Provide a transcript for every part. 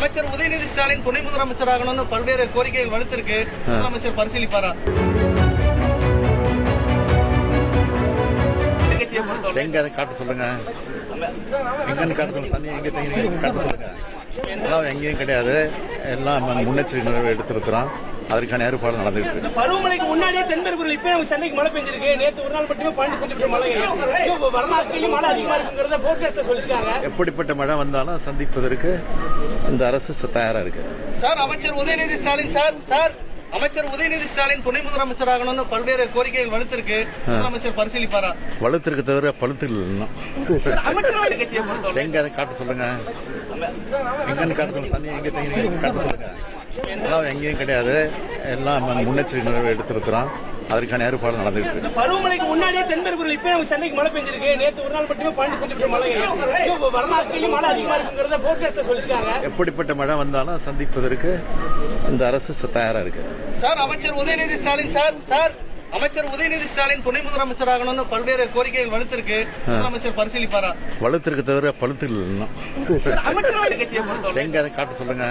அமைச்சர் உதயநிதி ஸ்டாலின் துணை முதலமைச்சராகணும்னு பல்வேறு கோரிக்கைகள் வலுத்திருக்கு. முதலமைச்சர் பரிசீலிப்பாரா? எங்க அதை காட்ட சொல்லுங்க? எங்கன்னு காட்ட சொல்லுங்க. தண்ணி எங்க காட்ட சொல்லுங்க? எல்லாம் எங்கேயும் கிடையாது. எல்லாம் முன்னெச்சரிக்கை நடவடிக்கை எடுத்திருக்கிறோம். அதற்கான ஏற்பாடு நடந்துட்டு இருக்கு. பருவமழைக்கு முன்னாடியே தென்பெரும்புரில் இப்ப நம்ம சென்னைக்கு மழை பெஞ்சிருக்கு. நேத்து ஒரு நாள் மட்டுமே பன்னெண்டு சென்டிமீட்டர் மழை வரலாற்றுலயும் மழை அதிகமா இருக்குங்கிறத போர்காஸ்டர் சொல்லியிருக்காங்க. எப்படிப்பட்ட மழை வந்தாலும் சந்திப்பதற்கு இந்த அரசு தயாரா இருக்கு. சார் அமைச்சர் உதயநிதி ஸ்டாலின் சார் சார் அமைச்சர் உதயநிதி ஸ்டாலின் துணை முதலமைச்சராகணும்னு பல்வேறு கோரிக்கைகள் வலுத்திருக்கு. முதலமைச்சர் பரிசீலிப்பாரா? வலுத்திற்கு தவிர பழுத்து எங்க அதை காட்ட சொல்லுங்க. எங்கன்னு காட்ட சொல்லுங்க. தண்ணி எங்க காட்ட சொல்லுங்க. எல்லாம் எங்கேயும் கிடையாது. எல்லாம் முன்னெச்சரிக்கை நடவடிக்கை எடுத்திருக்கிறோம். அதற்கான ஏற்பாடு நடந்துட்டு இருக்கு. பருவமழைக்கு முன்னாடியே தென்பெரும்புரில் இப்ப நம்ம சென்னைக்கு மழை பெஞ்சிருக்கு. நேத்து ஒரு நாள் மட்டுமே பன்னெண்டு சென்டிமீட்டர் மழை வரலாற்றுலயும் மழை அதிகமா இருக்குங்கிறத போர்காஸ்டர் சொல்லியிருக்காங்க. எப்படிப்பட்ட மழை வந்தாலும் சந்திப்பதற்கு இந்த அரசு தயாரா இருக்கு. சார் அமைச்சர் உதயநிதி ஸ்டாலின் சார் சார். அமைச்சர் உதயநிதி ஸ்டாலின் துணை முதலமைச்சராகணும்னு பல்வேறு கோரிக்கைகள் வலுத்திருக்கு. முதலமைச்சர் பரிசீலிப்பாரா? வலுத்திற்கு தவிர பழுத்து பொறுத்தவரை. எங்க அதை காட்ட சொல்லுங்க.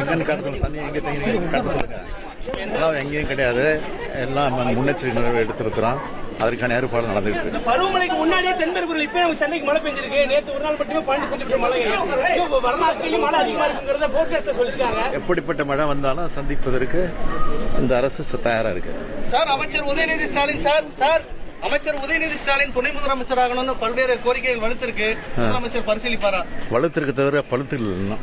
எங்கன்னு காட்ட சொல்லுங்க தண்ணி எங்க தண்ணி காட்ட சொல்லுங்க எல்லாம் எங்கேயும் கிடையாது. எல்லாம் முன்னெச்சரிக்கை நடவடிக்கை எடுத்திருக்கிறோம். அதற்கான ஏற்பாடு நடந்துட்டு இருக்கு. பருவமழைக்கு முன்னாடியே தென்பெரும்புரில் இப்ப சென்னைக்கு மழை பெஞ்சிருக்கு. நேத்து ஒரு நாள் மட்டுமே பன்னெண்டு சென்டிமீட்டர் மழை. வரலாற்றுலயும் மழை அதிகமா இருக்குங்கிறத போர்காஸ்டர் சொல்லியிருக்காங்க. எப்படிப்பட்ட மழை வந்தாலும் சந்திப்பதற்கு இந்த அரசு தயாரா இருக்கு. சார் அமைச்சர் உதயநிதி ஸ்டாலின் சார் சார். அமைச்சர் உதயநிதி ஸ்டாலின் துணை முதலமைச்சர் ஆகணும்னு பல்வேறு கோரிக்கைகள் வலுத்திருக்கு. முதலமைச்சர் பரிசீலிப்பாரா? வலுத்திருக்கு தவிர பழுத்து இல்லை